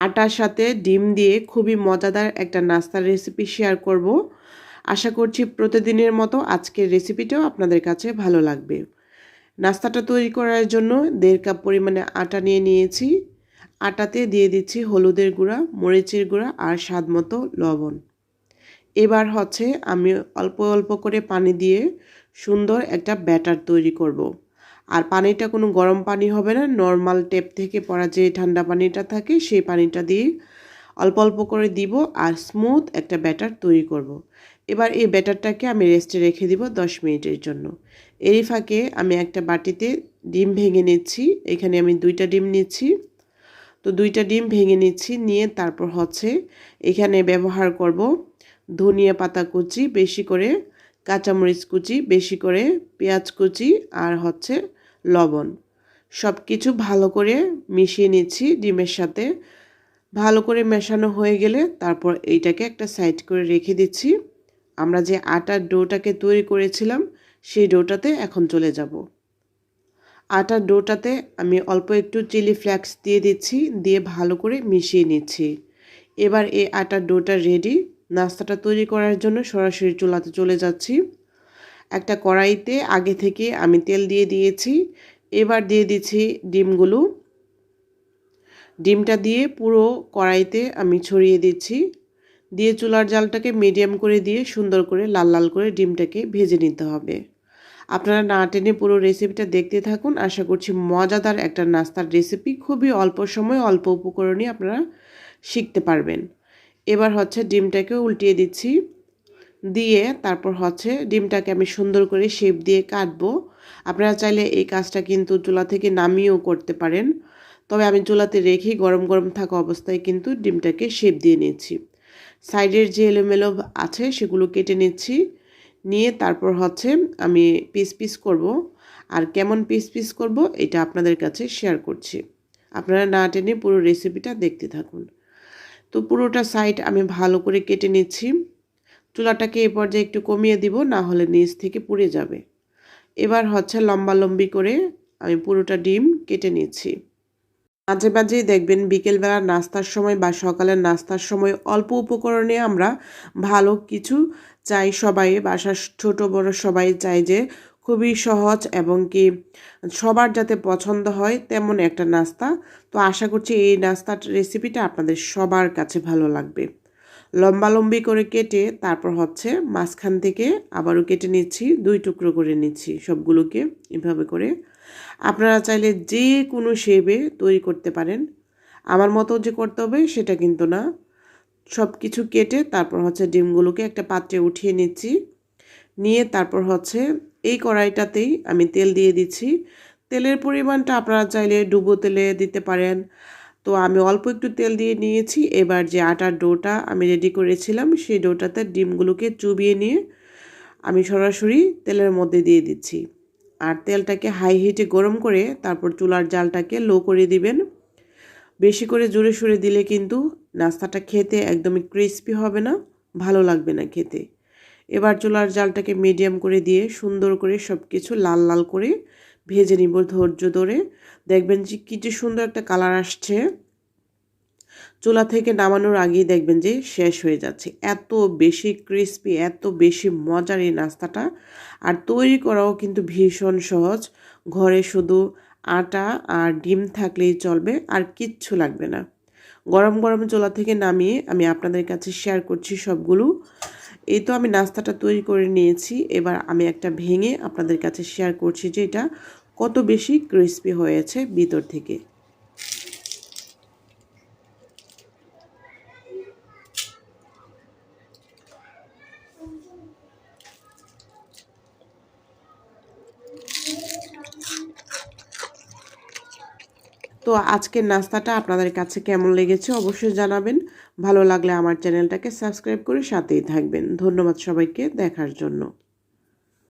আটার সাথে ডিম দিয়ে খুবই মজাদার একটা নাস্তার রেসিপি শেয়ার করব। আশা করছি প্রতিদিনের মতো আজকের রেসিপিটাও আপনাদের কাছে ভালো লাগবে। নাস্তাটা তৈরি করার জন্য দেড় কাপ পরিমাণে আটা নিয়ে নিয়েছি। আটাতে দিয়ে দিচ্ছি হলুদের গুঁড়া, মরিচের গুঁড়া আর স্বাদ মতো লবণ। এবার হচ্ছে আমি অল্প অল্প করে পানি দিয়ে সুন্দর একটা ব্যাটার তৈরি করব। আর পানিটা কোনো গরম পানি হবে না। নর্মাল টেপ থেকে পড়া যে ঠান্ডা পানিটা থাকে, সেই পানিটা দিয়ে অল্প অল্প করে দিব আর স্মুথ একটা ব্যাটার তৈরি করব। এবার এই ব্যাটারটাকে আমি রেস্টে রেখে দিব দশ মিনিটের জন্য। এরই ফাঁকে আমি একটা বাটিতে ডিম ভেঙে নিচ্ছি। এখানে আমি দুইটা ডিম নিচ্ছি। তো দুইটা ডিম ভেঙে নিচ্ছি, নিয়ে তারপর হচ্ছে এখানে ব্যবহার করব ধনিয়া পাতা কুচি, বেশি করে কাঁচামরিচ কুচি, বেশি করে পেঁয়াজ কুচি আর হচ্ছে লবণ। সব কিছু ভালো করে মিশিয়ে নিচ্ছি ডিমের সাথে। ভালো করে মেশানো হয়ে গেলে তারপর এইটাকে একটা সাইড করে রেখে দিচ্ছি। আমরা যে আটার ডোটাকে তৈরি করেছিলাম, সেই ডোটাতে এখন চলে যাব। আটার ডোটাতে আমি অল্প একটু চিলি ফ্লেক্স দিয়ে দিচ্ছি, দিয়ে ভালো করে মিশিয়ে নিচ্ছি। এবার এই আটার ডোটা রেডি নাস্তাটা তৈরি করার জন্য সরাসরি চুলাতে চলে যাচ্ছি। একটা কড়াইতে আগে থেকে আমি তেল দিয়ে দিয়েছি। এবার দিয়ে দিচ্ছি ডিমগুলো। ডিমটা দিয়ে পুরো কড়াইতে আমি ছড়িয়ে দিচ্ছি। দিয়ে চুলার জালটাকে মিডিয়াম করে দিয়ে সুন্দর করে লাল লাল করে ডিমটাকে ভেজে নিতে হবে। আপনারা না টেনে পুরো রেসিপিটা দেখতে থাকুন। আশা করছি মজাদার একটা নাস্তার রেসিপি। খুবই অল্প সময় অল্প উপকরণে আপনারা শিখতে পারবেন। এবার হচ্ছে ডিমটাকে উল্টিয়ে দিচ্ছি। দিয়ে তারপর হচ্ছে ডিমটাকে আমি সুন্দর করে শেপ দিয়ে কাটবো। আপনারা চাইলে এই কাজটা কিন্তু চুলা থেকে নামিয়েও করতে পারেন। তবে আমি চুলাতে রেখেই গরম গরম থাকা অবস্থায় কিন্তু ডিমটাকে শেপ দিয়ে নিচ্ছি সাইডের যে এলোমেলো আছে সেগুলো কেটে নিচ্ছি। নিয়ে তারপর হচ্ছে আমি পিস পিস করব। আর কেমন পিস পিস করব এটা আপনাদের কাছে শেয়ার করছি। আপনারা না টেনে পুরো রেসিপিটা দেখতে থাকুন। তো পুরোটা সাইড আমি ভালো করে কেটে নিচ্ছি। চুলাটাকে এ পর্যায়ে একটু কমিয়ে দিব, না হলে নিচ থেকে পুড়ে যাবে। এবার হচ্ছে লম্বা লম্বি করে আমি পুরোটা ডিম কেটে নিচ্ছি। মাঝে মাঝেই দেখবেন বিকেলবেলা নাস্তার সময় বা সকালের নাস্তার সময় অল্প উপকরণে আমরা ভালো কিছু চাই সবাই, বাসার ছোট বড় সবাই চাই যে খুবই সহজ এবং কি সবার যাতে পছন্দ হয় তেমন একটা নাস্তা। তো আশা করছি এই নাস্তার রেসিপিটা আপনাদের সবার কাছে ভালো লাগবে। লম্বা লম্বি করে কেটে তারপর হচ্ছে মাঝখান থেকে আবারও কেটে নিচ্ছি, দুই টুকরো করে নিচ্ছি সবগুলোকে এভাবে করে। আপনারা চাইলে যে কোনো শেপে তৈরি করতে পারেন। আমার মতো যে করতে হবে সেটা কিন্তু না। সব কিছু কেটে তারপর হচ্ছে ডিমগুলোকে একটা পাত্রে উঠিয়ে নিচ্ছি। নিয়ে তারপর হচ্ছে এই কড়াইটাতেই আমি তেল দিয়ে দিচ্ছি। তেলের পরিমাণটা আপনারা চাইলে ডুবো তেলে দিতে পারেন। তো আমি অল্প একটু তেল দিয়ে নিয়েছি। এবার যে আটার ডোটা আমি রেডি করেছিলাম, সেই ডোটাতে ডিমগুলোকে চুবিয়ে নিয়ে আমি সরাসরি তেলের মধ্যে দিয়ে দিচ্ছি। আর তেলটাকে হাই হিটে গরম করে তারপর চুলার জালটাকে লো করে দিবেন। বেশি করে জোরে সরে দিলে কিন্তু নাস্তাটা খেতে একদমই ক্রিস্পি হবে না, ভালো লাগবে না খেতে। এবার চুলার জালটাকে মিডিয়াম করে দিয়ে সুন্দর করে সব কিছু লাল লাল করে ভেজে নিব ধৈর্য ধরে। দেখবেন যে কী যে সুন্দর একটা কালার আসছে। চুলা থেকে নামানোর আগেই দেখবেন যে শেষ হয়ে যাচ্ছে। এত বেশি ক্রিস্পি এত বেশি মজার এই নাস্তাটা। আর তৈরি করাও কিন্তু ভীষণ সহজ। ঘরে শুধু আটা আর ডিম থাকলেই চলবে, আর কিচ্ছু লাগবে না। গরম গরম চোলা থেকে নামিয়ে আমি আপনাদের কাছে শেয়ার করছি সবগুলো। এই তো আমি নাস্তাটা তৈরি করে নিয়েছি। এবার আমি একটা ভেঙে আপনাদের কাছে শেয়ার করছি যে এটা কত বেশি ক্রিস্পি হয়েছে ভিতর থেকে। তো আজকের নাস্তাটা আপনাদের কাছে কেমন লেগেছে অবশ্যই জানাবেন। ভালো লাগলে আমার চ্যানেলটাকে সাবস্ক্রাইব করে সাথেই থাকবেন। ধন্যবাদ সবাইকে দেখার জন্য।